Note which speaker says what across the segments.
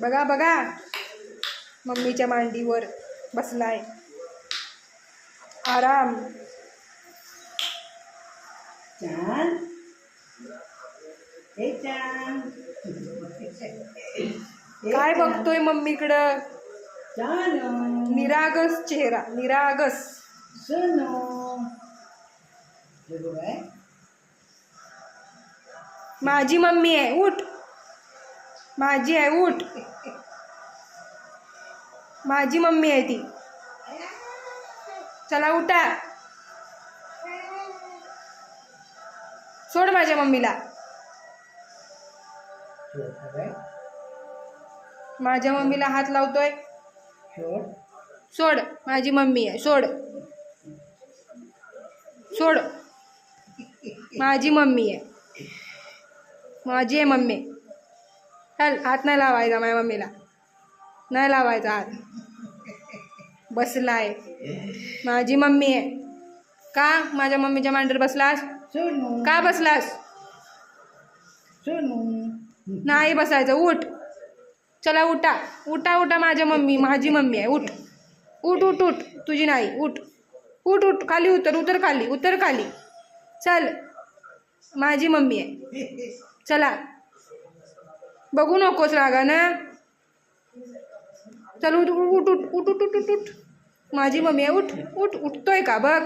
Speaker 1: बघा बघा. मम्मीच्या मांडीवर बसलाय. आराम.
Speaker 2: हे
Speaker 1: काय. बघतोय मम्मीकडं? निरागस चेहरा. निरागस. माझी मम्मी आहे. उठ. माझी आहे उठ. माझी मम्मी आहे ती. चला उठा. सोड माझ्या मम्मीला. माझ्या मम्मीला हात लावतोय. सोड माझी मम्मी आहे सोड. सोड. माझी मम्मी आहे. माझी आहे मम्मी. चल हात नाही लावायचा माझ्या मम्मीला. नाही लावायचा हात. बसलाय. माझी मम्मी आहे. का माझ्या मम्मीच्या मांडीवर बसलास? का बसलास? नाही बसायचं उठ. चला उठा. उठा उठा माझ्या मम्मी माझी मम्मी आहे. उठ. उठ उठ उठ. तुझी नाही. उठ. उठ उठ. खाली उतर उतर खाली उतर खाली. चल. माझी मम्मी आहे. चला. बघू नकोस रागा ना चल उठ उठ उठ उठ उठ उठ उठ उठ. माझी मम्मी आहे उठ उठ उठतोय का बघ.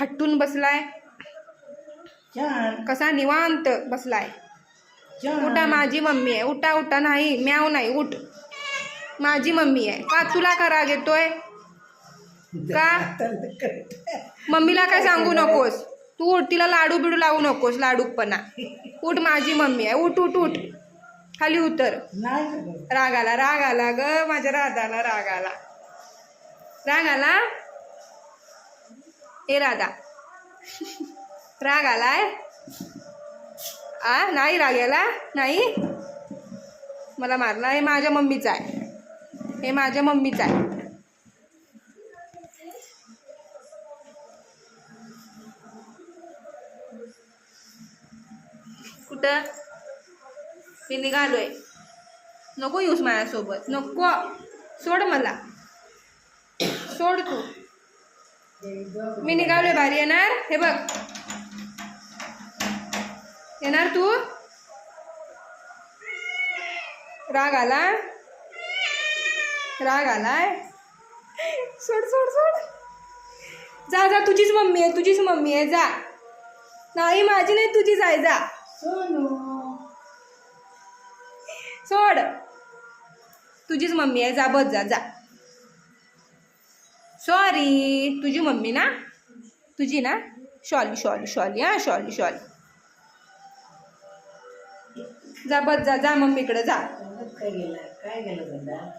Speaker 1: हट्टून बसलाय. कसा निवांत बसलाय. उठा माझी मम्मी आहे. उठा उठा नाही म्याव नाही उठ. माझी मम्मी आहे. का तुला का राग येतोय? का? मम्मीला काय सांगू नकोस? तू उठ तिला लाडू बिडू लावू नकोस लाडूपणा. उठ माझी मम्मी आहे. उठ उठ उठ. खाली उतर. राग आला राग आला ग माझ्या राधाला राग आला राग आला ए राधा. राग आलाय आ नाही राग याला नाही? मला मारला. हे माझ्या मम्मीचं आहे. हे माझ्या मम्मीचं आहे. कुठं मी निघालोय. नको येऊस माझ्यासोबत. नको. सोड मला. सोड तू. मी निघालोय भारी येणार? हे बघ. येणार तू? राग आला राग आलाय? सोड सोड सोड. जा जा तुझीच मम्मी आहे तुझीच मम्मी आहे. जा. नाही माझी नाही तुझीच आहे. जा.
Speaker 2: सोनू.
Speaker 1: सोड. तुझीच मम्मी आहे. जा बस जा जा. सॉरी तुझी मम्मी ना? तुझी ना? शॉली शॉली शॉली हा शॉली शॉली जा बस जा जा मम्मीकडे जा.
Speaker 2: काय गेलं? काय गेलं